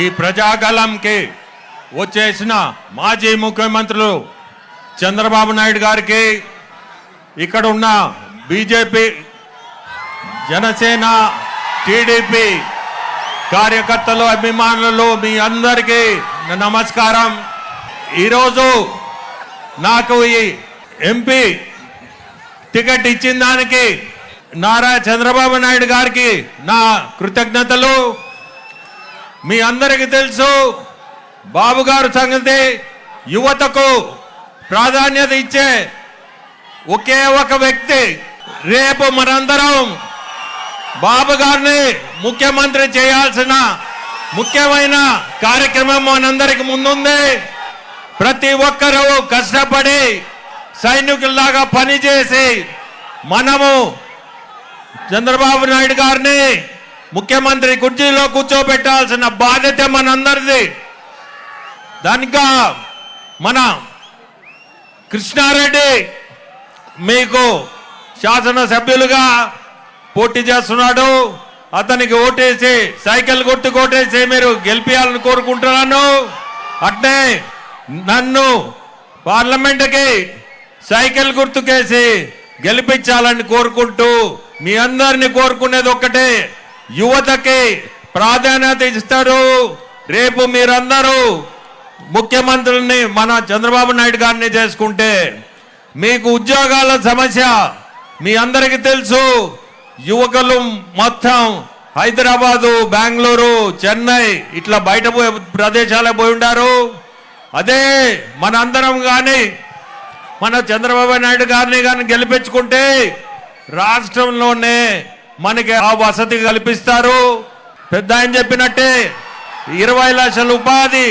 ఈ ప్రజాగలంకి వచ్చేసిన మాజీ ముఖ్యమంత్రులు చంద్రబాబు నాయుడు గారికి ఇక్కడ ఉన్న బీజేపీ జనసేన టీడీపీ కార్యకర్తలు అభిమానులు మీ అందరికీ నమస్కారం. ఈరోజు నాకు ఈ ఎంపీ టికెట్ ఇచ్చిన దానికి నారా చంద్రబాబు నాయుడు గారికి నా కృతజ్ఞతలు. మీ అందరికీ తెలుసు బాబు గారు సంగతి యువతకు ప్రాధాన్యత ఇచ్చే ఒకే ఒక వ్యక్తి రేపు మనందరం బాబు గారిని ముఖ్యమంత్రి చేయాల్సిన ముఖ్యమైన కార్యక్రమం మనందరికి ముందుంది. ప్రతి ఒక్కరూ కష్టపడి సైనికుల్లాగా పనిచేసి మనము చంద్రబాబు నాయుడు గారిని ముఖ్యమంత్రి కుర్చీలో కూర్చోబెట్టాల్సిన బాధ్యత మనందరిది. దానికా మన కృష్ణారెడ్డి మీకు శాసనసభ్యులుగా పోటీ చేస్తున్నాడు. అతనికి ఓటేసి సైకిల్ కొట్టు కొట్టేసి మీరు గెలిపించాలని కోరుకుంటున్నాను. అట్నే నన్ను పార్లమెంట్కి సైకిల్ గుర్తుకేసి గెలిపించాలని కోరుకుంటూ మీ అందరిని కోరుకునేది ఒక్కటే. యువతకి ప్రాధాన్యత ఇస్తారు. రేపు మీరందరూ ముఖ్యమంత్రుల్ని మన చంద్రబాబు నాయుడు గారిని చేసుకుంటే మీకు ఉద్యోగాల సమస్య మీ అందరికీ తెలుసు. యువకులు మొత్తం హైదరాబాదు బెంగళూరు చెన్నై ఇట్లా బయట పోయే ప్రదేశాలకు పోయి ఉండారు. అదే మనందరం కానీ మన చంద్రబాబు నాయుడు గారిని కానీ గెలిపించుకుంటే రాష్ట్రంలోనే మనకి ఆ వసతి కల్పిస్తారు. పెద్ద ఆయన చెప్పినట్టే ఇరవై లక్షల ఉపాధి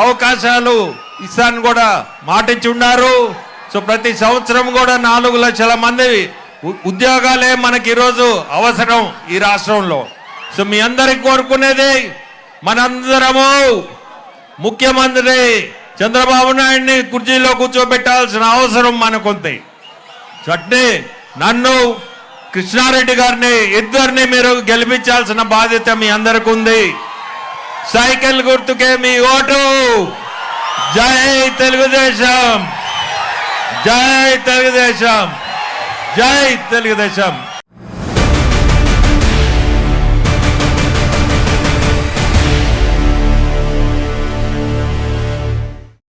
అవకాశాలు ఇస్తాను కూడా మాటించి ఉన్నారు సో ప్రతి సంవత్సరం కూడా నాలుగు లక్షల మంది ఉద్యోగాలే మనకి ఈరోజు అవసరం ఈ రాష్ట్రంలో. సో మీ అందరికి కోరుకునేది మనందరము ముఖ్యమంత్రి చంద్రబాబు నాయుడిని కుర్చీలో కూర్చోబెట్టాల్సిన అవసరం మనకుంది. చట్నీ నన్ను కృష్ణారెడ్డి గారిని ఇద్దరిని మీరు గెలిపించాల్సిన బాధ్యత మీ అందరికి ఉంది. సైకిల్ గుర్తుకే మీ ఓటు. జై తెలుగుదేశం. జై తెలుగుదేశం. జై తెలుగుదేశం.